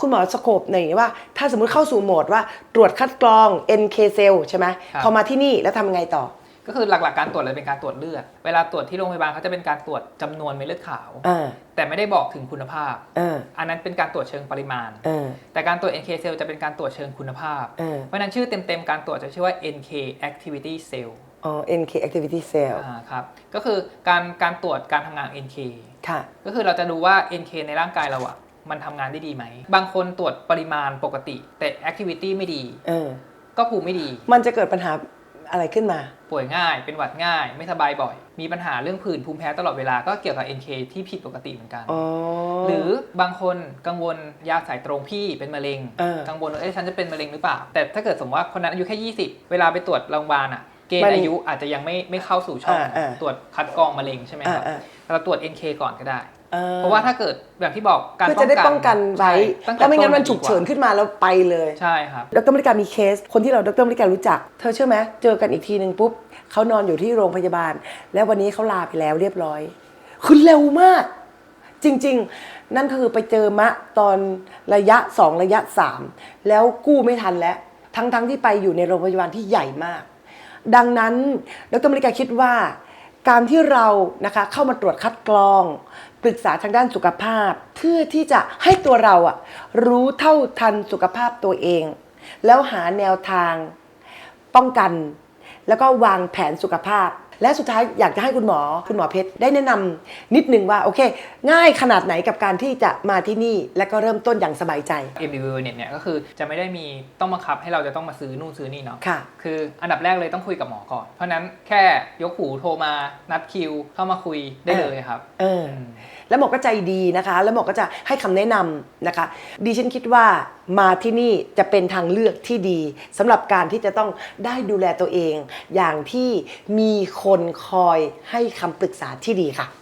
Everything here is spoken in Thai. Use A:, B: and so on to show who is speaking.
A: คุณหมอสโคบหน่อยว่า ถ้าสมมุติเข้าสู่โหมดว่าตรวจคัดกรอง NK เซลใช่ไหม
B: ครับ
A: พอมาที่นี่แล้วทำยังไงต่อ
B: ก็คือหลักๆการตรวจเลยเป็นการตรวจเลือด เวลาตรวจที่โรงพยาบาลเขาจะเป็นการตรวจจำนวนเม็ดเลือดขาว
A: อ่า
B: แต่ไม่ได้บอกถึงคุณภาพ
A: อ่า
B: อันนั้นเป็นการตรวจเชิงปริมาณ
A: อ่า
B: แต่การตรวจ NK cell จะเป็นการตรวจเชิงคุณภาพ
A: อ่า
B: เพราะฉะนั้นชื่อเต็มๆการตรวจจะชื่อว่า NK activity cell
A: อ๋อ NK activity cell
B: อ่าครับ ก็คือการการตรวจการทำงาน NK
A: ค่ะ
B: ก็คือเราจะดูว่า NK ในร่างกายเราอะ มันทำงานได้ดีไหม บางคนตรวจปริมาณปกติ แต่ activity ไม่ดี
A: เออ
B: ก็ภูมิไม่ดี
A: มันจะเกิดปัญหาอะไรขึ้นมา
B: ป่วยง่าย เป็นหวัดง่าย ไม่สบายบ่อย มีปัญหาเรื่องผื่นภูมิแพ้ตลอดเวลาก็เกี่ยวกับ NK ที่ผิดปกติเหมือนกัน
A: อ๋อ
B: หรือบางคนกังวลยาสายตรงพี่เป็นมะเร็ง
A: เออ
B: กังวลว่าเอ้ยฉันจะเป็นมะเร็งหรือเปล่า แต่ถ้าเกิดสมมติว่าคนนั้นอายุแค่ 20 เวลาไปตรวจโรงพยาบาลอะ เกณ
A: มัน
B: ฑ์อายุอาจจะยังไม่ไม่เข้าสู่ช่อง
A: อ่าอ่า
B: ตรวจคัดกรองมะเร็งใช่ไหมครับ
A: อ่า
B: เราตรวจ NK ก่อนก็ได้
A: ออ
B: เพราะว่าถ้าเกิดแบบที่บอกการ
A: เพื่อจะได้ป้องกันไว้
B: ใช่ตั้งแต่
A: ถ้าไม่งั้น
B: ต้
A: มันฉุกเฉินขึ้นมาแล้วไปเลย
B: ใช่ครับ
A: ดรมริการมีเคส คนที่เราดรมริการรู้จัก เธอเชื่อไหมเจอกันอีกทีหนึ่งปุ๊บเขานอนอยู่ที่โรงพยาบาล แล้ววันนี้เขาลาไปแล้วเรียบร้อยคือเร็วมาก จริง ๆ นั่นคือไปเจอมะตอนระยะ 2 ระยะ 3 แล้วกู้ไม่ทันแล้ว ทั้งๆที่ไปอยู่ในโรงพยาบาลที่ใหญ่มาก ดังนั้นดรมริกาคิดว่า การที่เรานะคะเข้ามาตรวจคัดกรอง ปรึกษาทางด้านสุขภาพ เพื่อที่จะให้ตัวเราอะรู้เท่าทันสุขภาพตัวเอง แล้วหาแนวทางป้องกัน แล้วก็วางแผนสุขภาพ และสุดท้ายอยากจะให้คุณหมอคุณหมอเพชรได้แนะนำนิดนึงว่าโอเค ง่ายขนาดไหนกับการที่จะมาที่นี่ และก็เริ่มต้นอย่างสบายใจ
B: MDV เนี่ยเนี่ยก็คือจะไม่ได้มีต้องบังคับให้เราจะต้องมาซื้อนู่นซื้อนี่เนาะ
A: ค่ะ
B: คืออันดับแรกเลยต้องคุยกับหมอก่อน เพราะฉะนั้นแค่ยกหูโทรมานัดคิวเข้ามาคุยได้เลยครับ
A: เออ แล้วหมอก็ใจดีนะคะ แล้วหมอก็จะให้คำแนะนำนะคะดิฉันคิดว่ามาที่นี่จะเป็นทางเลือกที่ดีสำหรับการที่จะต้องได้ดูแลตัวเอง อย่างที่มีคนคอยให้คำปรึกษาที่ดีค่ะ